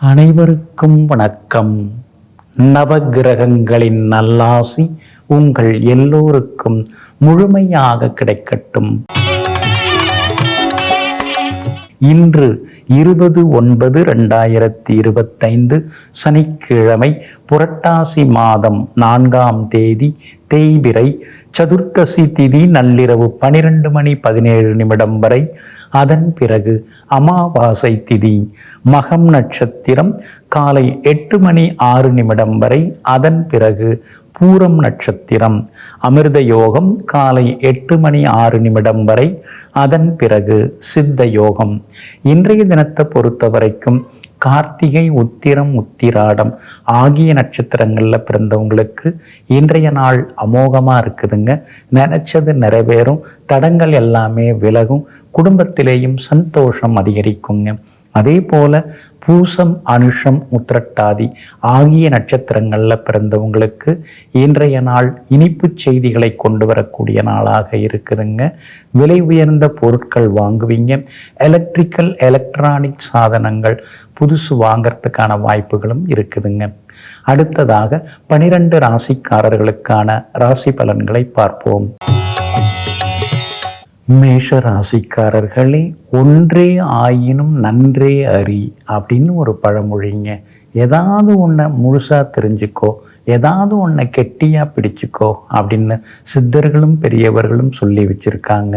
அனைவருக்கும் வணக்கம். நவகிரகங்களின் நல்லாசி உங்கள் எல்லோருக்கும் முழுமையாக கிடைக்கட்டும். இன்று இருபது ஒன்பது ரெண்டாயிரத்தி இருபத்தைந்து சனிக்கிழமை புரட்டாசி மாதம் நான்காம் தேதி தேய்பிரை சதுர்த்தசி திதி நள்ளிரவு பனிரெண்டு மணி பதினேழு நிமிடம் வரை. அதன் பிறகு அமாவாசை திதி. மகம் நட்சத்திரம் காலை எட்டு மணி ஆறு நிமிடம் வரை. அதன் பிறகு பூரம் நட்சத்திரம். அமிர்த யோகம் காலை எட்டு மணி ஆறு நிமிடம் வரை. அதன் பிறகு சித்த யோகம். இன்றைய தினத்தை பொறுத்த வரைக்கும் கார்த்திகை உத்திரம் உத்திராடம் ஆகிய நட்சத்திரங்களில் பிறந்தவங்களுக்கு இன்றைய நாள் அமோகமாக இருக்குதுங்க. நினச்சது நிறைவேறும். தடங்கள் எல்லாமே விலகும். குடும்பத்திலேயும் சந்தோஷம் அதிகரிக்குங்க. அதே போல பூசம் அனுஷம் உத்திரட்டாதி ஆகிய நட்சத்திரங்களில் பிறந்தவங்களுக்கு இன்றைய நாள் இனிப்பு செய்திகளை கொண்டு வரக்கூடிய நாளாக இருக்குதுங்க. விலை உயர்ந்த பொருட்கள் வாங்குவீங்க. எலக்ட்ரிக்கல் எலக்ட்ரானிக் சாதனங்கள் புதுசு வாங்கிறதுக்கான வாய்ப்புகளும் இருக்குதுங்க. அடுத்ததாக பனிரெண்டு ராசிக்காரர்களுக்கான ராசி பலன்களை பார்ப்போம். மேஷ ராசிக்காரர்களே ஒன்றே ஆயினும் நன்றே அறி அப்படின்னு ஒரு பழமொழிங்க. ஏதாவது ஒன்றை முழுசாக தெரிஞ்சுக்கோ ஏதாவது ஒன்றை கெட்டியாக பிடிச்சிக்கோ அப்படின்னு சித்தர்களும் பெரியவர்களும் சொல்லி வச்சுருக்காங்க.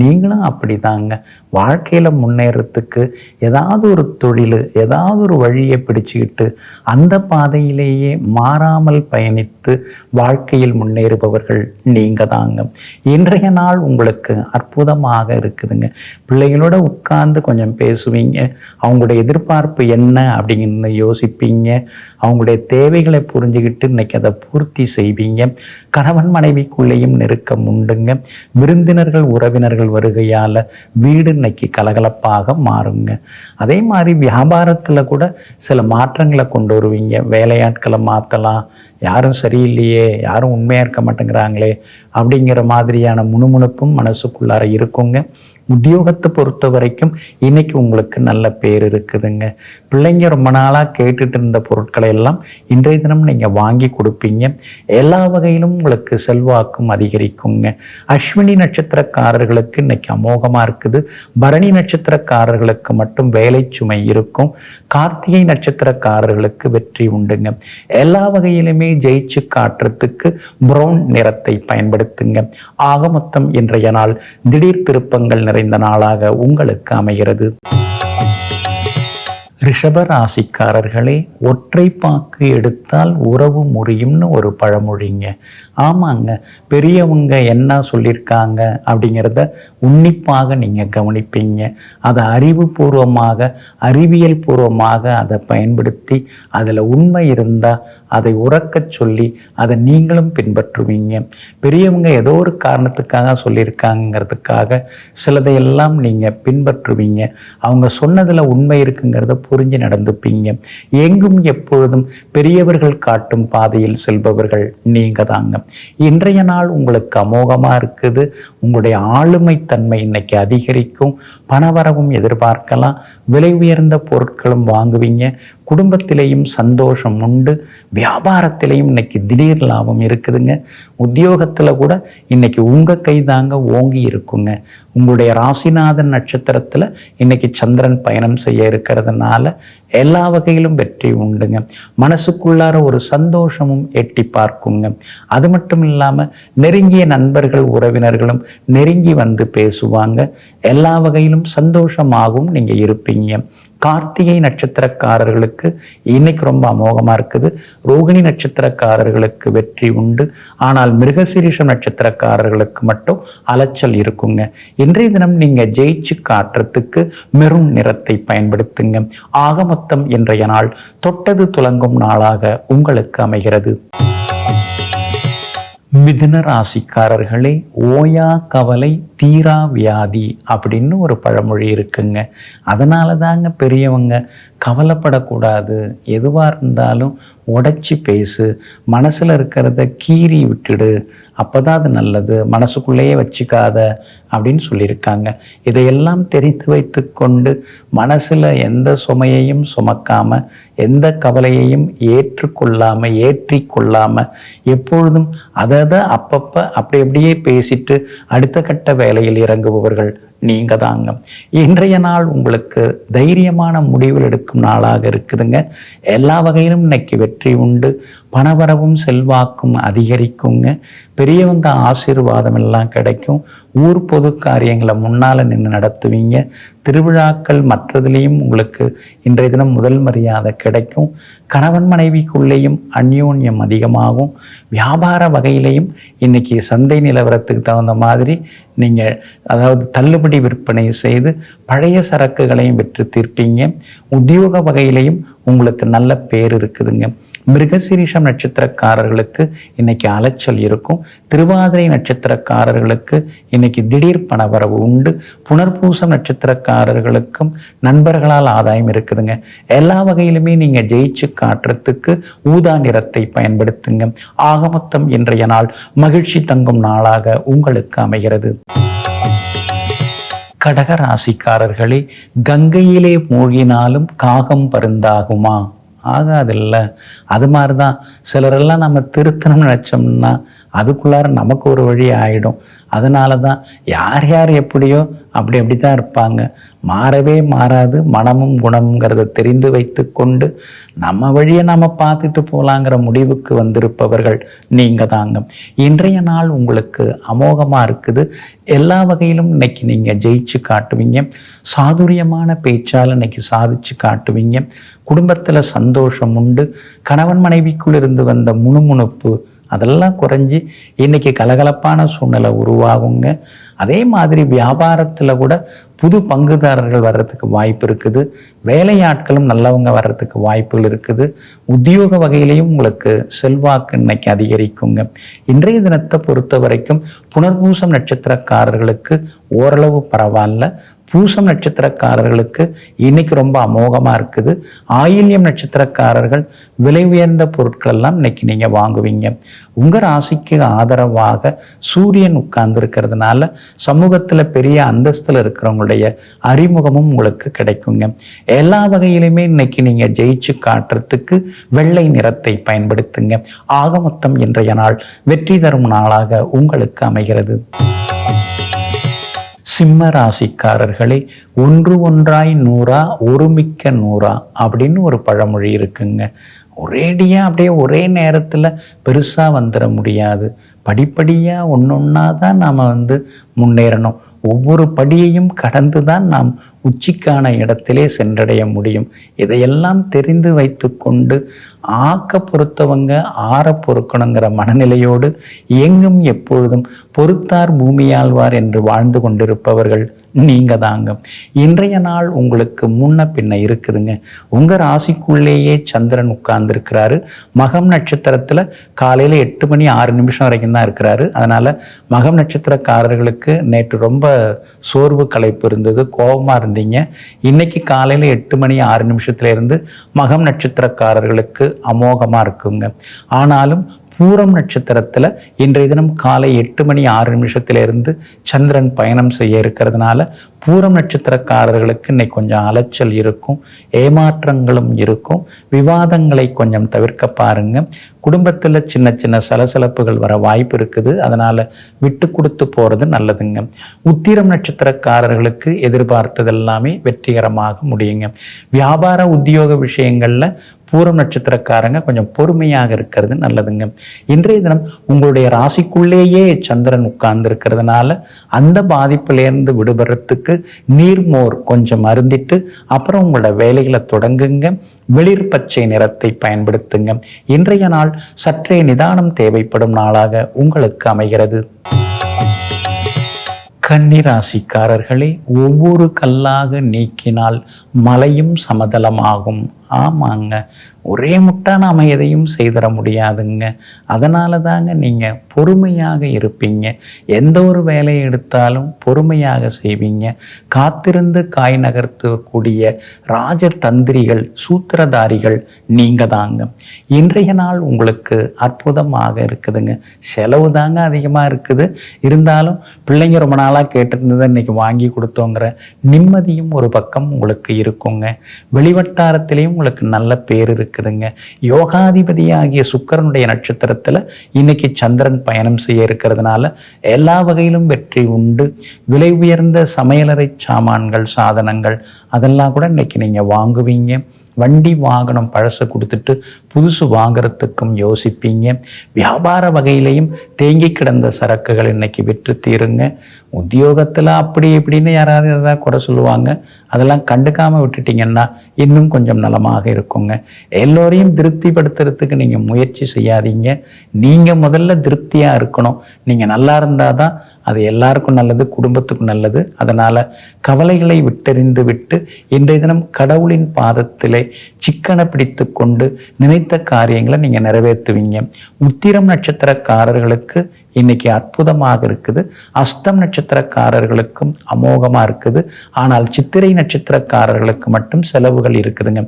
நீங்களும் அப்படி தாங்க வாழ்க்கையில் முன்னேறத்துக்கு ஏதாவது ஒரு தொழில் ஏதாவது ஒரு வழியை பிடிச்சிக்கிட்டு அந்த பாதையிலேயே மாறாமல் பயணித்து வாழ்க்கையில் முன்னேறுபவர்கள் நீங்கள் தாங்க இன்றைய நாள் உங்களுக்கு அற்புதமாக இருக்குதுங்க. பிள்ளைகளோட உட்கார்ந்து கொஞ்சம் பேசுவீங்க. அவங்களுடைய எதிர்பார்ப்பு என்ன அப்படிங்கிறத யோசிப்பீங்க. அவங்களுடைய தேவைகளை புரிஞ்சுக்கிட்டு இன்றைக்கி அதை பூர்த்தி செய்வீங்க. கணவன் மனைவிக்குள்ளேயும் நெருக்கம் உண்டுங்க. விருந்தினர்கள் உறவினர்கள் வருகையால் வீடு இன்னைக்கு கலகலப்பாக மாறுங்க. அதே மாதிரி வியாபாரத்தில் கூட சில மாற்றங்களை கொண்டு வருவீங்க. வேலையாட்களை மாற்றலாம் யாரும் சரியில்லையே யாரும் உண்மையாக இருக்க மாட்டேங்கிறாங்களே அப்படிங்கிற மாதிரியான முணுமுணுப்பும் மனசுக்குள்ளார இருக்குங்க. உத்தியோகத்தை பொறுத்த வரைக்கும் இன்னைக்கு உங்களுக்கு நல்ல பேர் இருக்குதுங்க. பிள்ளைங்க ரொம்ப நாளாக கேட்டுட்டு இருந்த பொருட்களை எல்லாம் இன்றைய தினம் நீங்கள் வாங்கி கொடுப்பீங்க. எல்லா வகையிலும் உங்களுக்கு செல்வாக்கும் அதிகரிக்குங்க. அஸ்வினி நட்சத்திரக்காரர்களுக்கு இன்னைக்கு அமோகமாக இருக்குது. பரணி நட்சத்திரக்காரர்களுக்கு மட்டும் வேலை சுமை இருக்கும். கார்த்திகை நட்சத்திரக்காரர்களுக்கு வெற்றி உண்டுங்க. எல்லா வகையிலுமே ஜெயிச்சு காட்டுறதுக்கு ப்ரௌன் நிறத்தை பயன்படுத்துங்க. ஆக மொத்தம் இன்றைய நாள் திடீர் திருப்பங்கள் நிறைந்த நாளாக உங்களுக்கு அமைகிறது. ரிஷபராசிக்காரர்களே ஒற்றை பாக்கு எடுத்தால் உறவு முறியும்னு ஒரு பழமொழிங்க. ஆமாங்க பெரியவங்க என்ன சொல்லியிருக்காங்க அப்படிங்கிறத உன்னிப்பாக நீங்கள் கவனிப்பீங்க. அதை அறிவுபூர்வமாக அறிவியல் பூர்வமாக அதை பயன்படுத்தி அதில் உண்மை இருந்தால் அதை உறக்கச் சொல்லி அதை நீங்களும் பின்பற்றுவீங்க. பெரியவங்க ஏதோ ஒரு காரணத்துக்காக சொல்லியிருக்காங்கிறதுக்காக சிலதையெல்லாம் நீங்கள் பின்பற்றுவீங்க. அவங்க சொன்னதில் உண்மை இருக்குங்கிறத புரிஞ்சு நடந்துப்பீங்க. எங்கும் எப்பொழுதும் பெரியவர்கள் காட்டும் பாதையில் செல்பவர்கள் நீங்க தாங்க இன்றைய நாள் உங்களுக்கு அமோகமாக இருக்குது. உங்களுடைய ஆளுமை தன்மை இன்னைக்கு அதிகரிக்கும். பணவரவும் எதிர்பார்க்கலாம். விலை உயர்ந்த பொருட்களும் வாங்குவீங்க. குடும்பத்திலையும் சந்தோஷம் உண்டு. வியாபாரத்திலையும் இன்னைக்கு திடீர் லாபம் இருக்குதுங்க. உத்தியோகத்தில் கூட இன்னைக்கு உங்கள் கை தாங்க ஓங்கி இருக்குங்க. உங்களுடைய ராசிநாதன் நட்சத்திரத்தில் இன்னைக்கு சந்திரன் பயணம் செய்ய இருக்கிறதுனால எல்லா வகையிலும் வெற்றி உண்டுங்க. மனசுக்குள்ளார ஒரு சந்தோஷமும் எட்டி பார்க்குங்க. அது மட்டும் இல்லாமல் நெருங்கிய நண்பர்கள் உறவினர்களும் நெருங்கி வந்து பேசுவாங்க. எல்லா வகையிலும் சந்தோஷமாகவும் நீங்கள் இருப்பீங்க. கார்த்திகை நட்சத்திரக்காரர்களுக்கு இன்னைக்கு ரொம்ப அமோகமாக இருக்குது. ரோகிணி நட்சத்திரக்காரர்களுக்கு வெற்றி உண்டு. ஆனால் மிருகசீரிஷம் நட்சத்திரக்காரர்களுக்கு மட்டும் அலைச்சல் இருக்குங்க. இன்றைய தினம் நீங்கள் ஜெயிச்சு காட்டுறதுக்கு மெரும் நிறத்தை பயன்படுத்துங்க. ஆக மொத்தம் இன்றைய நாள் தொட்டது துலங்கும் நாளாக உங்களுக்கு அமைகிறது. மிதுன ராசிக்காரர்களே ஓயா கவலை தீரா வியாதி அப்படின்னு ஒரு பழமொழி இருக்குங்க. அதனால தாங்க பெரியவங்க கவலைப்படக்கூடாது. எதுவாக இருந்தாலும் உடைச்சி பேசு. மனசில் இருக்கிறத கீறி விட்டுடு. அப்போ தான் அது நல்லது. மனசுக்குள்ளேயே வச்சுக்காத அப்படின்னு சொல்லியிருக்காங்க. இதையெல்லாம் தெரிந்து வைத்து கொண்டு மனசில் எந்த சுமையையும் சுமக்காமல் எந்த கவலையையும் ஏற்றுக்கொள்ளாமல் ஏற்றி கொள்ளாமல் எப்பொழுதும் அதை அதை அப்பப்போ அப்படி அப்படியே பேசிட்டு அடுத்த கட்ட வேலையில் இறங்குபவர்கள் நீங்கள் தாங்க இன்றைய நாள் உங்களுக்கு தைரியமான முடிவுகள் எடுக்கும் நாளாக இருக்குதுங்க. எல்லா வகையிலும் இன்னைக்கு வெற்றி உண்டு. பணவரவும் செல்வாக்கும் அதிகரிக்குங்க. பெரியவங்க ஆசீர்வாதம் எல்லாம் கிடைக்கும். ஊர் பொது காரியங்களை முன்னால் நின்று நடத்துவீங்க. திருவிழாக்கள் மற்றதுலேயும் உங்களுக்கு இன்றைய தினம் முதல் மரியாதை கிடைக்கும். கணவன் மனைவிக்குள்ளேயும் அந்யோன்யம் அதிகமாகும். வியாபார வகையிலையும் இன்னைக்கு சந்தை நிலவரத்துக்கு தகுந்த மாதிரி நீங்கள் அதாவது தள்ளுபடி விற்பனை செய்து பழைய சரக்குகளையும் விற்று தீர்ப்பீங்க. உத்தியோக வகையிலையும் உங்களுக்கு நல்ல பேர் இருக்குதுங்க. மிருகசீரிஷம் நட்சத்திரக்காரர்களுக்கு இன்னைக்கு அலைச்சல் இருக்கும். திருவாதிரை நட்சத்திரக்காரர்களுக்கு இன்னைக்கு திடீர் பணவரவு உண்டு. புனர்பூசம் நட்சத்திரக்காரர்களுக்கும் நண்பர்களால் ஆதாயம் இருக்குதுங்க. எல்லா வகையிலுமே நீங்க ஜெயிச்சு காட்டுறதுக்கு ஊதா நிறத்தை பயன்படுத்துங்க. ஆகமொத்தம் இன்றைய நாள் மகிழ்ச்சி தங்கும் நாளாக உங்களுக்கு அமைகிறது. கடக ராசிக்காரர்களே கங்கையிலே மூழ்கினாலும் காகம் பருந்தாகுமா? ஆகாதில்ல. அது மாதிரி தான் சிலரெல்லாம் நம்ம திருத்தணும்னு நினச்சோம்னா அதுக்குள்ளார நமக்கு ஒரு வழி ஆகிடும் அதனால தான் யார் யார் எப்படியோ அப்படி அப்படி தான் இருப்பாங்க. மாறவே மாறாது மனமும் குணம்ங்கிறத தெரிந்து வைத்து கொண்டு நம்ம வழியை நம்ம பார்த்துட்டு போகலாங்கிற முடிவுக்கு வந்திருப்பவர்கள் நீங்கள் தாங்க இன்றைய நாள் உங்களுக்கு அமோகமாக இருக்குது. எல்லா வகையிலும் இன்னைக்கு நீங்கள் ஜெயிச்சு காட்டுவீங்க. சாதுரியமான பேச்சால் இன்னைக்கு சாதிச்சு காட்டுவீங்க. குடும்பத்தில் சந்தோஷம் உண்டு. கணவன் மனைவிக்குள் இருந்து வந்த முணுமுணுப்பு அதெல்லாம் குறைஞ்சி இன்றைக்கி கலகலப்பான சூழ்நிலை உருவாகுங்க. அதே மாதிரி வியாபாரத்தில் கூட புது பங்குதாரர்கள் வர்றதுக்கு வாய்ப்பு இருக்குது. வேலையாட்களும் நல்லவங்க வர்றதுக்கு வாய்ப்புகள் இருக்குது. உத்தியோக வகையிலையும் உங்களுக்கு செல்வாக்கு இன்னைக்கு அதிகரிக்குங்க. இன்றைய தினத்தை பொறுத்த வரைக்கும் புனர்பூசம் நட்சத்திரக்காரர்களுக்கு ஓரளவு பரவாயில்ல. பூசம் நட்சத்திரக்காரர்களுக்கு இன்னைக்கு ரொம்ப அமோகமாக இருக்குது. ஆயில்யம் நட்சத்திரக்காரர்கள் விலை உயர்ந்த பொருட்கள் எல்லாம் இன்னைக்கு நீங்கள் வாங்குவீங்க. உங்கள் ராசிக்கு ஆதரவாக சூரியன் உட்கார்ந்து இருக்கிறதுனால சமூகத்தில் பெரிய அந்தஸ்தில் இருக்கிறவங்களுடைய அறிமுகமும் உங்களுக்கு கிடைக்குங்க. எல்லா வகையிலுமே இன்னைக்கு நீங்கள் ஜெயிச்சு காட்டுறதுக்கு வெள்ளை நிறத்தை பயன்படுத்துங்க. ஆக மொத்தம் இன்றைய நாள் வெற்றி தரும் நாளாக உங்களுக்கு அமைகிறது. சிம்ம ராசிக்காரர்களே ஒன்று ஒன்றாய் நூறா ஒருமிக்க நூறா அப்படின்னு ஒரு பழமொழி இருக்குங்க. ஒரேடியாக அப்படியே ஒரே நேரத்தில் பெருசாக வந்துட முடியாது. படிப்படியாக ஒன்று ஒன்றா தான் நாம் வந்து முன்னேறணும். ஒவ்வொரு படியையும் கடந்து தான் நாம் உச்சிக்கான இடத்திலே சென்றடைய முடியும். இதையெல்லாம் தெரிந்து வைத்து கொண்டு ஆக்க பொறுத்தவங்க ஆற பொறுக்கணுங்கிற மனநிலையோடு எங்கும் எப்பொழுதும் பொறுத்தார் பூமியாழ்வார் என்று வாழ்ந்து கொண்டிருப்பவர்கள் நீங்கள் தாங்க இன்றைய நாள் உங்களுக்கு முன்ன பின்ன இருக்குதுங்க. உங்கள் ராசிக்குள்ளேயே சந்திரன் உட்கார்ந்துருக்கிறாரு. மகம் நட்சத்திரத்தில் காலையில் எட்டு மணி ஆறு நிமிஷம் வரைக்கும் தான் இருக்கிறாரு. அதனால் மகம் நட்சத்திரக்காரர்களுக்கு நேற்று ரொம்ப சோர்வு கலைப்பு இருந்தது. கோபமாக இருந்தீங்க. இன்னைக்கு காலையில் எட்டு மணி ஆறு நிமிஷத்துலேருந்து மகம் நட்சத்திரக்காரர்களுக்கு அமோகமாக இருக்குங்க. ஆனாலும் பூரம் நட்சத்திரத்தில் இன்றைய தினம் காலை எட்டு மணி ஆறு நிமிஷத்திலிருந்து சந்திரன் பயணம் செய்ய இருக்கிறதுனால பூரம் நட்சத்திரக்காரர்களுக்கு இன்னைக்கு கொஞ்சம் அலைச்சல் இருக்கும் ஏமாற்றங்களும் இருக்கும். விவாதங்களை கொஞ்சம் தவிர்க்க பாருங்க. குடும்பத்தில் சின்ன சின்ன சலசலப்புகள் வர வாய்ப்பு இருக்குது. அதனால் விட்டு கொடுத்து போகிறது நல்லதுங்க. உத்திரம் நட்சத்திரக்காரர்களுக்கு எதிர்பார்த்தது எல்லாமே வெற்றிகரமாக முடியுங்க. வியாபார உத்தியோக விஷயங்களில் பூரம் நட்சத்திரக்காரங்க கொஞ்சம் பொறுமையாக இருக்கிறது நல்லதுங்க. இன்றைய தினம் உங்களுடைய ராசிக்குள்ளேயே சந்திரன் உட்கார்ந்து இருக்கிறதுனால அந்த பாதிப்பிலேருந்து விடுபடுறதுக்கு நீர்மோர் கொஞ்சம் அருந்திட்டு அப்புறம் உங்களோட வேலைகளை தொடங்குங்க. வெளிர் பச்சை நிறத்தை பயன்படுத்துங்க. இன்றைய நாள் சற்றே நிதானம் தேவைப்படும் நாளாக உங்களுக்கு அமைகிறது. கன்னிராசிக்காரர்களே ஒவ்வொரு கல்லாக நீக்கினால் மலையும் சமதளமாகும். ஆமாங்க. ஒரே முட்டா நாம் எதையும் செய்திட முடியாதுங்க. அதனால தாங்க நீங்கள் பொறுமையாக இருப்பீங்க. எந்த ஒரு வேலையை எடுத்தாலும் பொறுமையாக செய்வீங்க. காத்திருந்து காய் நகர்த்தக்கூடிய ராஜதந்திரிகள் சூத்திரதாரிகள் நீங்கள் தாங்க இன்றைய நாள் உங்களுக்கு அற்புதமாக இருக்குதுங்க. செலவு தாங்க அதிகமாக இருக்குது. இருந்தாலும் பிள்ளைங்க ரொம்ப நாளாக கேட்டிருந்ததை இன்னைக்கு வாங்கி கொடுத்தோங்கிற நிம்மதியும் ஒரு பக்கம் உங்களுக்கு இருக்குங்க. வெளிவட்டாரத்திலையும் உங்களுக்கு நல்ல பேர் இருக்குதுங்க. யோகாதிபதியாகிய சுக்கரனுடைய நட்சத்திரத்தில் இன்னைக்கு சந்திரன் பயணம் செய்ய இருக்கிறதுனால எல்லா வகையிலும் வெற்றி உண்டு. விலை உயர்ந்த சமையலறை சாமான்கள் சாதனங்கள் அதெல்லாம் கூட இன்னைக்கு நீங்கள் வாங்குவீங்க. வண்டி வாகனம் பழசை கொடுத்துட்டு புதுசு வாங்குறதுக்கும் யோசிப்பீங்க. வியாபார வகையிலையும் தேங்கி கிடந்த சரக்குகள் இன்னைக்கு விற்று தீருங்க. உத்தியோகத்தில் அப்படி இப்படின்னு யாராவது எதாவது குறை சொல்லுவாங்க அதெல்லாம் கண்டுக்காமல் விட்டுட்டீங்கன்னா இன்னும் கொஞ்சம் நலமாக இருக்குங்க. எல்லோரையும் திருப்திப்படுத்துறதுக்கு நீங்கள் முயற்சி செய்யாதீங்க. நீங்கள் முதல்ல திருப்தியாக இருக்கணும். நீங்கள் நல்லா இருந்தால் தான் அது எல்லாருக்கும் நல்லது குடும்பத்துக்கும் நல்லது. அதனால் கவலைகளை விட்டறிந்து விட்டு இன்றைய தினம் கடவுளின் பாதத்திலே சிக்கனை பிடித்து கொண்டு நினைத்த காரியங்களை நீங்கள் நிறைவேற்றுவீங்க. உத்திரம் நட்சத்திரக்காரர்களுக்கு இன்னைக்கு அற்புதமாக இருக்குது. அஸ்தம் நட்சத்திரக்காரர்களுக்கும் அமோகமாக இருக்குது. ஆனால் சித்திரை நட்சத்திரக்காரர்களுக்கு மட்டும் செலவுகள் இருக்குதுங்க.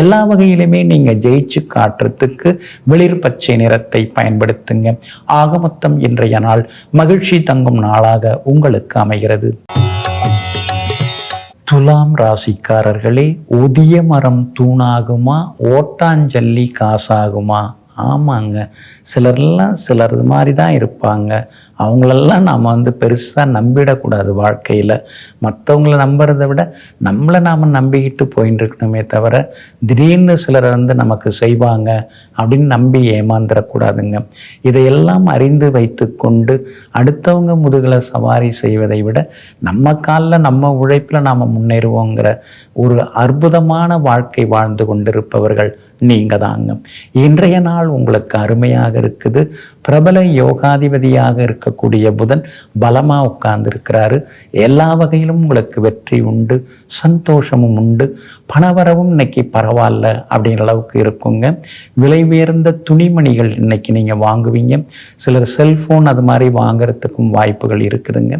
எல்லா வகையிலுமே நீங்கள் ஜெயிச்சு காட்டுறதுக்கு வெளிர் பச்சை நிறத்தை பயன்படுத்துங்க. ஆக மொத்தம் இன்றைய நாள் மகிழ்ச்சி தங்கும் நாளாக உங்களுக்கு அமைகிறது. துலாம் ராசிக்காரர்களே ஒதிய மரம் தூணாகுமா? ஓட்டாஞ்சல்லி காசாகுமா? ஆமாங்க. சிலர்லாம் சிலர் இது மாதிரி தான் இருப்பாங்க. அவங்களெல்லாம் நாம் வந்து பெருசாக நம்பிடக்கூடாது வாழ்க்கையில். மற்றவங்கள நம்புறதை விட நம்மளை நாம் நம்பிக்கிட்டு போயின்னு இருக்கணுமே தவிர திடீர்னு சிலர் வந்து நமக்கு செய்வாங்க அப்படின்னு நம்பி ஏமாந்துடக்கூடாதுங்க இதையெல்லாம் அறிந்து வைத்துக்கொண்டு அடுத்தவங்க முதுகில் சவாரி செய்வதை விட நம்ம காலில் நம்ம உழைப்பில் நாம் முன்னேறுவோங்கிற ஒரு அற்புதமான வாழ்க்கை வாழ்ந்து கொண்டிருப்பவர்கள் நீங்கள் தாங்க இன்றைய நாள் உங்களுக்கு அருமையாக இருக்குது. பிரபல யோகாதிபதியாக இருக்கக்கூடிய புதன் பலமாக உட்கார்ந்து இருக்கிறாரு எல்லா வகையிலும் உங்களுக்கு வெற்றி உண்டு சந்தோஷமும் உண்டு. பணவரவும் இன்னைக்கு பரவாயில்ல அப்படிங்கிற அளவுக்கு இருக்குங்க. விலை உயர்ந்த துணிமணிகள் இன்னைக்கு நீங்கள் வாங்குவீங்க. சிலர் செல்ஃபோன் அது மாதிரி வாங்குறதுக்கும் வாய்ப்புகள் இருக்குதுங்க.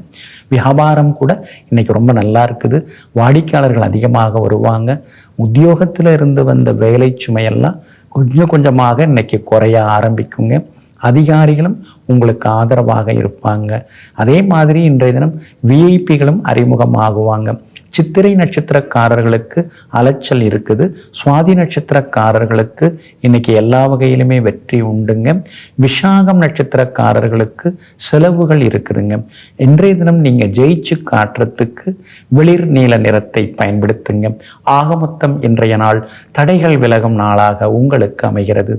வியாபாரம் கூட இன்னைக்கு ரொம்ப நல்லா இருக்குது. வாடிக்கையாளர்கள் அதிகமாக வருவாங்க. உத்தியோகத்தில் இருந்து வந்த வேலை சுமையெல்லாம் கொஞ்சம் கொஞ்சமாக இன்னைக்கு குறைய ஆரம்பிக்குங்க. அதிகாரிகளும் உங்களுக்கு ஆதரவாக இருப்பாங்க. அதே மாதிரி இன்றைய தினம் விஐபிகளும் அறிமுகமாகுவாங்க. சித்திரை நட்சத்திரக்காரர்களுக்கு அலைச்சல் இருக்குது. சுவாதி நட்சத்திரக்காரர்களுக்கு இன்னைக்கு எல்லா வகையிலுமே வெற்றி உண்டுங்க. விஷாகம் நட்சத்திரக்காரர்களுக்கு செலவுகள் இருக்குதுங்க. இன்றைய தினம் நீங்கள் ஜெயிச்சு காட்டுறதுக்கு வெளிர் நீல நிறத்தை பயன்படுத்துங்க. ஆக மொத்தம் இன்றைய நாள் தடைகள் விலகும் நாளாக உங்களுக்கு அமைகிறது.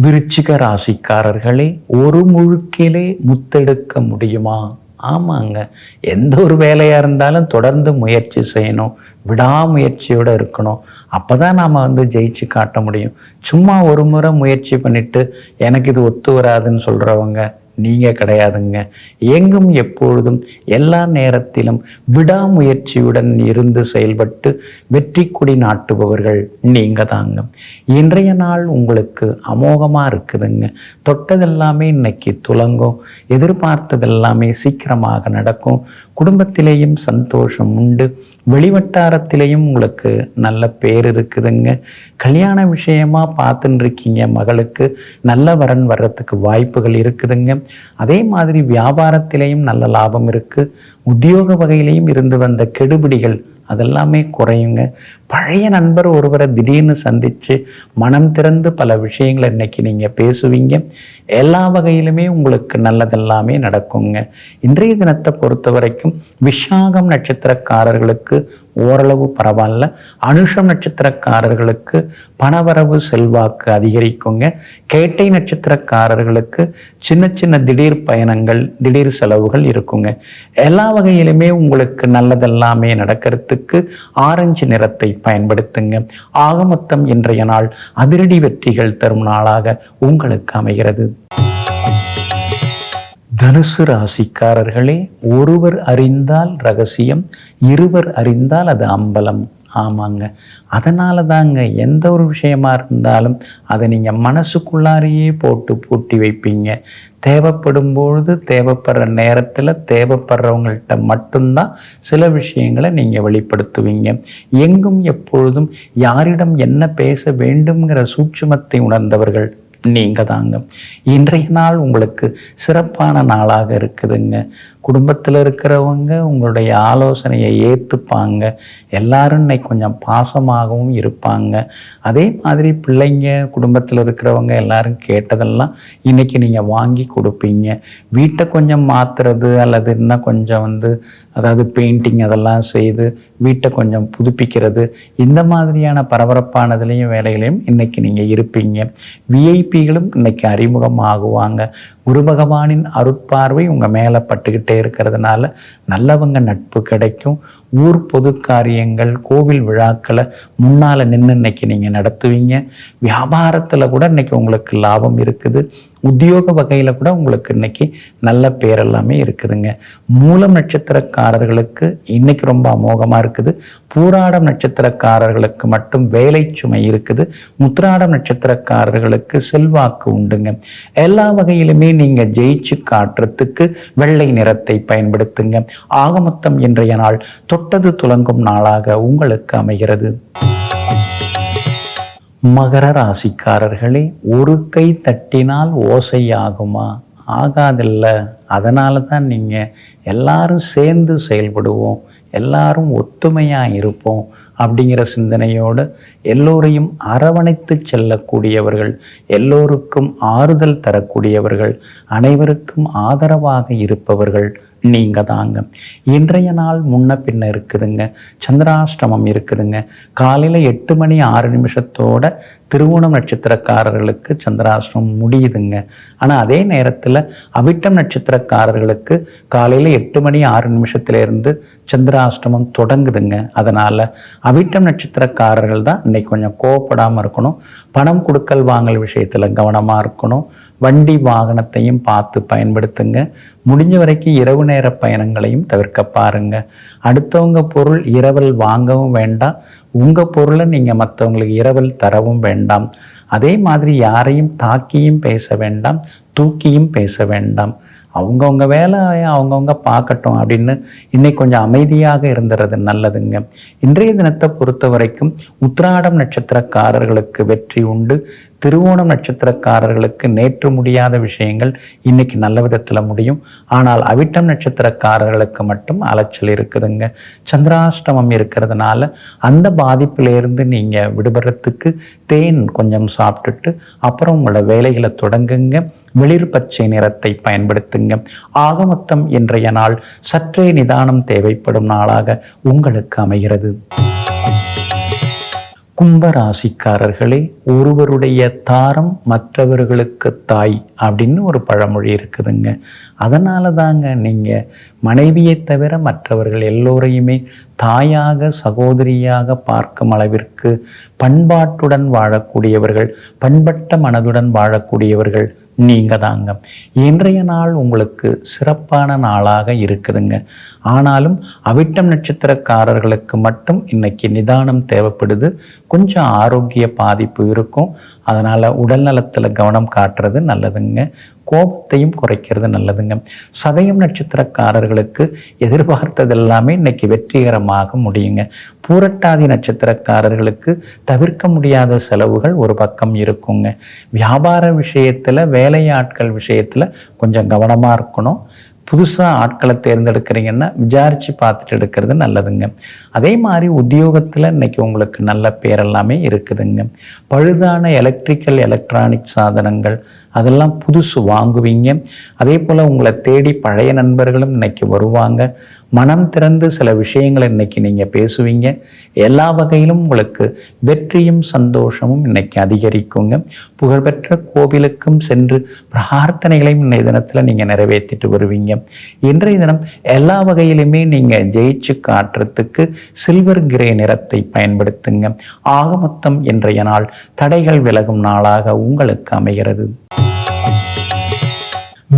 விருச்சிக ராசிக்காரர்களே ஒரு முழுக்கிலே முத்தெடுக்க முடியுமா? ஆமாங்க. எந்த ஒரு வேலையாக இருந்தாலும் தொடர்ந்து முயற்சி செய்யணும். விடாமுயற்சியோடு இருக்கணும். அப்போ தான் நாம் வந்து ஜெயிச்சு காட்ட முடியும். சும்மா ஒரு முறை முயற்சி பண்ணிவிட்டு எனக்கு இது ஒத்து வராதுன்னு சொல்கிறவங்க நீங்கள் கிடையாதுங்க. எங்கும் எப்பொழுதும் எல்லா நேரத்திலும் விடாமுயற்சியுடன் இருந்து செயல்பட்டு வெற்றி கொடி நாட்டுபவர்கள் நீங்கள் தாங்க. இன்றைய நாள் உங்களுக்கு அமோகமாக இருக்குதுங்க. தொட்டதெல்லாமே இன்னைக்கு துலங்கும். எதிர்பார்த்ததெல்லாமே சீக்கிரமாக நடக்கும். குடும்பத்திலேயும் சந்தோஷம் உண்டு. வெளிவட்டாரத்திலையும் உங்களுக்கு நல்ல பேர் இருக்குதுங்க. கல்யாண விஷயமா பார்த்துன்னு இருக்கீங்க மகளுக்கு நல்ல வரன் வர்றதுக்கு வாய்ப்புகள் இருக்குதுங்க. அதே மாதிரி வியாபாரத்திலையும் நல்ல லாபம் இருக்குது உத்தியோக வகையிலையும் இருந்து வந்த கெடுபிடிகள் அதெல்லாமே குறையுங்க. பழைய நண்பர் ஒருவரை திடீர்னு சந்தித்து மனம் திறந்து பல விஷயங்களை இன்னைக்கு நீங்கள் பேசுவீங்க. எல்லா வகையிலுமே உங்களுக்கு நல்லதெல்லாமே நடக்குங்க. இன்றைய தினத்தை பொறுத்த வரைக்கும் விஷாகம் நட்சத்திரக்காரர்களுக்கு ஓரளவு பரவாயில்ல. அனுஷம் நட்சத்திரக்காரர்களுக்கு பணவரவு செல்வாக்கு அதிகரிக்குங்க. கேட்டை நட்சத்திரக்காரர்களுக்கு சின்ன சின்ன திடீர் பயணங்கள் திடீர் செலவுகள் இருக்குங்க. எல்லா வகையிலுமே உங்களுக்கு நல்லதெல்லாமே நடக்கிறதுக்கு ஆரஞ்சு நிறத்தை பயன்படுத்துங்க. ஆக மொத்தம் இன்றைய நாள் அதிரடி வெற்றிகள் தரும் நாளாக உங்களுக்கு அமைகிறது. தனுசு ராசிக்காரர்களே ஒருவர் அறிந்தால் ரகசியம் இருவர் அறிந்தால் அது அம்பலம். ஆமாங்க. அதனால தாங்க எந்த ஒரு விஷயமா இருந்தாலும் அதை நீங்கள் மனசுக்குள்ளாரையே போட்டு பூட்டி வைப்பீங்க. தேவைப்படும் பொழுது தேவைப்படுற நேரத்தில் தேவைப்படுறவங்கள்ட்ட மட்டும்தான் சில விஷயங்களை நீங்கள் வெளிப்படுத்துவீங்க. எங்கும் எப்பொழுதும் யாரிடம் என்ன பேச வேண்டுங்கிற சூட்சுமத்தை உணர்ந்தவர்கள் நீங்கள் தாங்க இன்றைய நாள் உங்களுக்கு சிறப்பான நாளாக இருக்குதுங்க. குடும்பத்தில் இருக்கிறவங்க உங்களுடைய ஆலோசனையை ஏற்றுப்பாங்க எல்லாரும் இன்னைக்கு கொஞ்சம் பாசமாகவும் இருப்பாங்க. அதே மாதிரி பிள்ளைங்க குடும்பத்தில் இருக்கிறவங்க எல்லாரும் கேட்டதெல்லாம் இன்னைக்கு நீங்கள் வாங்கி கொடுப்பீங்க. வீட்டை கொஞ்சம் மாற்றுறது அல்லது இன்னும் கொஞ்சம் வந்து அதாவது பெயிண்டிங் அதெல்லாம் செய்து வீட்டை கொஞ்சம் புதுப்பிக்கிறது. இந்த மாதிரியான பரபரப்பானதுலேயும் வேலைகளையும் இன்னைக்கு நீங்கள் இருப்பீங்க. விஐபிகளும் இன்றைக்கி அறிமுகம் ஆகுவாங்க குரு பகவானின் அருட்பார்வை உங்கள் மேலே பட்டுக்கிட்டே இருக்கிறதுனால நல்லவங்க நட்பு கிடைக்கும். ஊர் பொது காரியங்கள் கோவில் விழாக்களை முன்னால் நின்று இன்னைக்கு நீங்கள் நடத்துவீங்க. வியாபாரத்தில் கூட இன்னைக்கு உங்களுக்கு லாபம் இருக்குது. உத்தியோக வகையில் கூட உங்களுக்கு இன்னைக்கு நல்ல பேர் எல்லாமே இருக்குதுங்க. மூலம் நட்சத்திரக்காரர்களுக்கு இன்னைக்கு ரொம்ப அமோகமாக இருக்குது. பூராடம் நட்சத்திரக்காரர்களுக்கு மட்டும் வேலை சுமை இருக்குது. முத்திராடம் நட்சத்திரக்காரர்களுக்கு செல்வாக்கு உண்டுங்க. எல்லா வகையிலுமே நீங்கள் ஜெயிச்சு காட்டுறதுக்கு வெள்ளை நிறத்தை பயன்படுத்துங்க. ஆகமொத்தம் இன்றைய நாள் தொட்டது துலங்கும் நாளாக உங்களுக்கு அமைகிறது. மகர ராசிக்காரர்களே ஒரு கை தட்டினால் ஓசையாகுமா? ஆகாதில்ல. அதனால தான் நீங்கள் எல்லாரும் சேர்ந்து செயல்படுவோம் எல்லாரும் ஒத்துமையாக இருப்போம் அப்படிங்கிற சிந்தனையோடு எல்லோரையும் அரவணைத்து செல்லக்கூடியவர்கள் எல்லோருக்கும் ஆறுதல் தரக்கூடியவர்கள் அனைவருக்கும் ஆதரவாக இருப்பவர்கள் நீங்கள் தாங்க இன்றைய நாள் முன்ன பின்ன இருக்குதுங்க. சந்திராஷ்டமம் இருக்குதுங்க. காலையில் எட்டு மணி ஆறு நிமிஷத்தோட திருவோணம் நட்சத்திரக்காரர்களுக்கு சந்திராஷ்டமம் முடியுதுங்க. ஆனால் அதே நேரத்தில் அவிட்டம் நட்சத்திரக்காரர்களுக்கு காலையில் எட்டு மணி ஆறு நிமிஷத்துலேருந்து சந்திராஷ்டமம் தொடங்குதுங்க. அதனால் அவிட்டம் நட்சத்திரக்காரர்கள் தான் இன்னைக்கு கொஞ்சம் கோவப்படாமல் இருக்கணும். பணம் கொடுக்கல் வாங்கல் விஷயத்தில் கவனமாக இருக்கணும். வண்டி வாகனத்தையும் பார்த்து பயன்படுத்துங்க. முடிஞ்ச வரைக்கும் இரவு நேர பயணங்களையும் தவிர்க்க பாருங்க. அடுத்தவங்க பொருள் இரவல் வாங்கவும் வேண்டாம். உங்கள் பொருளை நீங்கள் மற்றவங்களுக்கு இரவல் தரவும் வேண்டாம். அதே மாதிரி யாரையும் தாக்கியும் பேச வேண்டாம். தூக்கியும் பேச வேண்டாம். அவங்கவுங்க வேலையை அவங்கவுங்க பார்க்கட்டும் அப்படின்னு இன்னைக்கு கொஞ்சம் அமைதியாக இருந்துறது நல்லதுங்க. இன்றைய தினத்தை பொறுத்த வரைக்கும் உத்ராடம் நட்சத்திரக்காரர்களுக்கு வெற்றி உண்டு. திருவோணம் நட்சத்திரக்காரர்களுக்கு நேற்று முடியாத விஷயங்கள் இன்னைக்கு நல்ல விதத்தில் முடியும். ஆனால் அவிட்டம் நட்சத்திரக்காரர்களுக்கு மட்டும் அலைச்சல் இருக்குதுங்க. சந்திராஷ்டமம் இருக்கிறதுனால அந்த பாதிப்பிலேருந்து நீங்கள் விடுபடுறதுக்கு தேன் கொஞ்சம் சாப்பிட்டுட்டு அப்புறம் உங்களோட வேலைகளை தொடங்குங்க. வெளிர் பச்சை நிறத்தை பயன்படுத்துங்க. ஆகமொத்தம் இன்றைய நாள் சற்றே நிதானம் தேவைப்படும் நாளாக உங்களுக்கு அமைகிறது. கும்பராசிக்காரர்களே ஒருவருடைய தாரம் மற்றவர்களுக்கு தாய் அப்படின்னு ஒரு பழமொழி இருக்குதுங்க. அதனால தாங்க நீங்கள் மனைவியை தவிர மற்றவர்கள் எல்லோரையுமே தாயாக சகோதரியாக பார்க்கும் அளவிற்கு பண்பாட்டுடன் வாழக்கூடியவர்கள் பண்பட்ட மனதுடன் வாழக்கூடியவர்கள் நீங்கள் தாங்க இன்றைய நாள் உங்களுக்கு சிறப்பான நாளாக இருக்குதுங்க. ஆனாலும் அவிட்டம் நட்சத்திரக்காரர்களுக்கு மட்டும் இன்னைக்கு நிதானம் தேவைப்படுது. கொஞ்சம் ஆரோக்கிய பாதிப்பு இருக்கும். அதனால் உடல் நலத்தில் கவனம் காட்டுறது நல்லதுங்க. கோபத்தையும் குறைக்கிறது நல்லதுங்க. சதயம் நட்சத்திரக்காரர்களுக்கு எதிர்பார்த்தது எல்லாமே இன்னைக்கு வெற்றிகரமாக முடியுங்க. பூரட்டாதி நட்சத்திரக்காரர்களுக்கு தவிர்க்க முடியாத செலவுகள் ஒரு பக்கம் இருக்குங்க. வியாபார விஷயத்தில் வேலையாட்கள் விஷயத்தில் கொஞ்சம் கவனமாக இருக்கணும். புதுசாக ஆட்களை தேர்ந்தெடுக்கிறீங்கன்னா விசாரித்து பார்த்துட்டு எடுக்கிறது நல்லதுங்க. அதே மாதிரி உத்தியோகத்தில் இன்றைக்கி உங்களுக்கு நல்ல பேர் எல்லாமே இருக்குதுங்க. பழுதான எலக்ட்ரிக்கல் எலக்ட்ரானிக் சாதனங்கள் அதெல்லாம் புதுசு வாங்குவீங்க. அதே போல் உங்களை தேடி பழைய நண்பர்களும் இன்றைக்கி வருவாங்க. மனம் திறந்து சில விஷயங்களை இன்றைக்கி நீங்கள் பேசுவீங்க. எல்லா வகையிலும் உங்களுக்கு வெற்றியும் சந்தோஷமும் இன்றைக்கி அதிகரிக்குங்க. புகழ்பெற்ற கோவிலுக்கும் சென்று பிரார்த்தனைகளையும் இன்றைய தினத்தில் நீங்கள் நிறைவேற்றிட்டு வருவீங்க. இன்றைய தினம் எல்லா வகையிலுமே நீங்கள் ஜெயிச்சு காட்டுறதுக்கு சில்வர் கிரே நிறத்தை பயன்படுத்துங்க. ஆக மொத்தம் இன்றைய நாள் தடைகள் விலகும் நாளாக உங்களுக்கு அமைகிறது.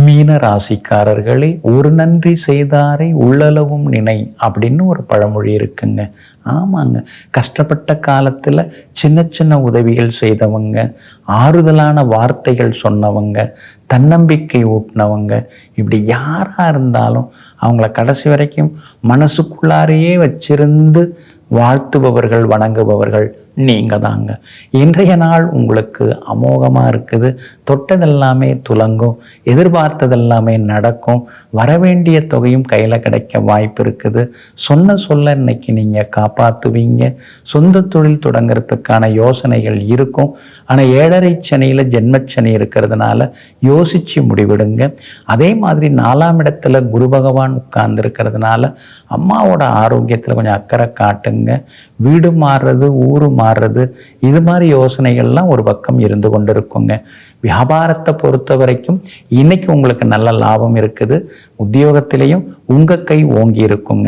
மீன ராசிக்காரர்களே ஒரு நன்றி செய்தாரை உள்ளளவும் நினை அப்படின்னு ஒரு பழமொழி இருக்குங்க. ஆமாங்க. கஷ்டப்பட்ட காலத்தில் சின்ன சின்ன உதவிகள் செய்தவங்க ஆறுதலான வார்த்தைகள் சொன்னவங்க தன்னம்பிக்கை ஊட்டினவங்க இப்படி யாராக இருந்தாலும் அவங்கள கடைசி வரைக்கும் மனசுக்குள்ளாரையே வச்சிருந்து வாழ்த்துபவர்கள் வணங்குபவர்கள் நீங்கள் தாங்க இன்றைய நாள் உங்களுக்கு அமோகமாக இருக்குது. தொட்டதெல்லாமே துலங்கும். எதிர்பார்த்ததெல்லாமே நடக்கும். வரவேண்டிய தொகையும் கையில் கிடைக்க வாய்ப்பு இருக்குது. சொன்ன சொல்ல இன்னைக்கு நீங்கள் காப்பாற்றுவீங்க சொந்த தொழில் தொடங்குறதுக்கான யோசனைகள் இருக்கும். ஆனால் ஏழரை சனியில் ஜென்மச்சனி இருக்கிறதுனால யோசித்து முடிவிடுங்க. அதே மாதிரி நாலாம் இடத்துல குரு பகவான் உட்கார்ந்து இருக்கிறதுனால அம்மாவோட ஆரோக்கியத்தில் கொஞ்சம் அக்கறை காட்டுங்க. வீடு மாறுறது ஊர் மாறுறது இது மாதிரி யோசனைகள்லாம் ஒரு பக்கம் இருந்து கொண்டு இருக்குங்க வியாபாரத்தை பொறுத்த வரைக்கும் இன்னைக்கு உங்களுக்கு நல்ல லாபம் இருக்குது. உத்தியோகத்திலையும் உங்கள் கை ஓங்கி இருக்குங்க.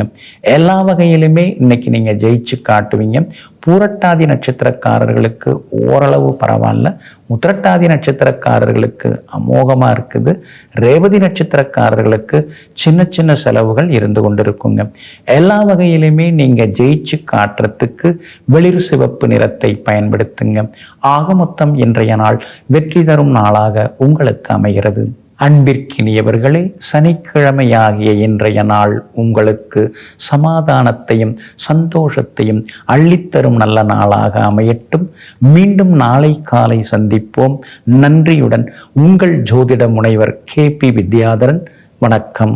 எல்லா வகையிலுமே இன்னைக்கு நீங்கள் ஜெயிச்சு காட்டுவீங்க. பூரட்டாதி நட்சத்திரக்காரர்களுக்கு ஓரளவு பரவாயில்ல. உத்திரட்டாதி நட்சத்திரக்காரர்களுக்கு அமோகமாக இருக்குது. ரேவதி நட்சத்திரக்காரர்களுக்கு சின்ன சின்ன செலவுகள் இருந்து கொண்டு இருக்குங்க எல்லா வகையிலுமே நீங்கள் ஜெயிச்சு காட்டுறதுக்கு வெளிர் சிவப்பு நிறத்தை பயன்படுத்துங்க. ஆக மொத்தம் இன்றைய நாள் வெற்றி தரும் நாளாக உங்களுக்கு அமைகிறது. அன்பிற்கினியவர்களே சனிக்கிழமையாகிய இன்றைய நாள் உங்களுக்கு சமாதானத்தையும் சந்தோஷத்தையும் அள்ளித்தரும் நல்ல நாளாக அமையட்டும். மீண்டும் நாளை காலை சந்திப்போம். நன்றியுடன் உங்கள் ஜோதிட முனைவர் கே பி வித்யாதரன். வணக்கம்.